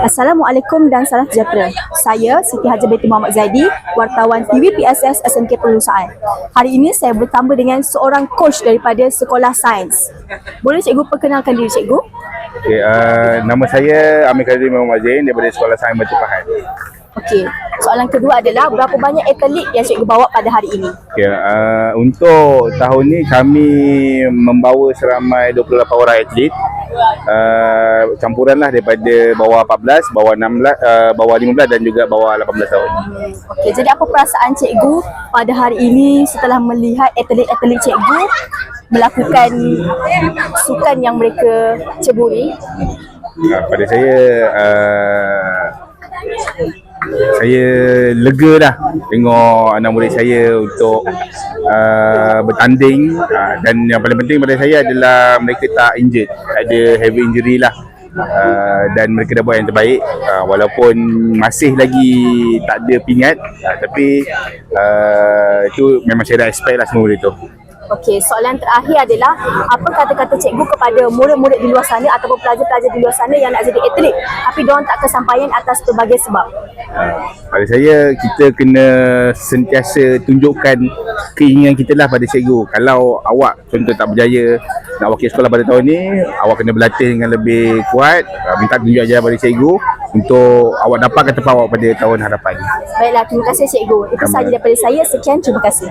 Assalamualaikum dan salam sejahtera. Saya Siti Haji Binti Muhammad Zaidi, wartawan TV PSS SMK Perlusaan. Hari ini saya bertambah dengan seorang coach daripada Sekolah Sains. Boleh cikgu perkenalkan diri cikgu? Okay, uh, nama saya Amir Kadir Muhammad Zain daripada Sekolah Sains Batu Pahat. Okey. Soalan kedua adalah berapa banyak atlet yang cikgu bawa pada hari ini? Okay, uh, untuk tahun ni kami membawa seramai 28 orang atlet. Uh, campuran lah daripada bawah 14, bawah 16, uh, bawah 15 dan juga bawah 18 tahun. Okey, jadi apa perasaan cikgu pada hari ini setelah melihat atlet-atlet cikgu melakukan sukan yang mereka ceburi? Uh, pada saya uh, saya lega dah tengok anak murid saya untuk uh, bertanding. Uh, dan yang paling penting pada saya adalah mereka tak injured, tak ada heavy injury lah. Uh, dan mereka dah buat yang terbaik. Uh, walaupun masih lagi tak ada pingat. Uh, tapi uh, itu memang saya dah expect lah semua benda tu Okey, soalan terakhir adalah apa kata-kata cikgu kepada murid-murid di luar sana ataupun pelajar-pelajar di luar sana yang nak jadi atlet tapi diorang tak kesampaian atas pelbagai sebab. Uh, pada saya kita kena sentiasa tunjukkan keinginan kita lah pada cikgu kalau awak contoh tak berjaya nak wakil sekolah pada tahun ni awak kena berlatih dengan lebih kuat uh, minta tunjuk ajaran pada cikgu untuk awak dapatkan tempat awak pada tahun hadapan Baiklah, terima kasih cikgu. Itu sahaja daripada saya. Sekian, terima kasih.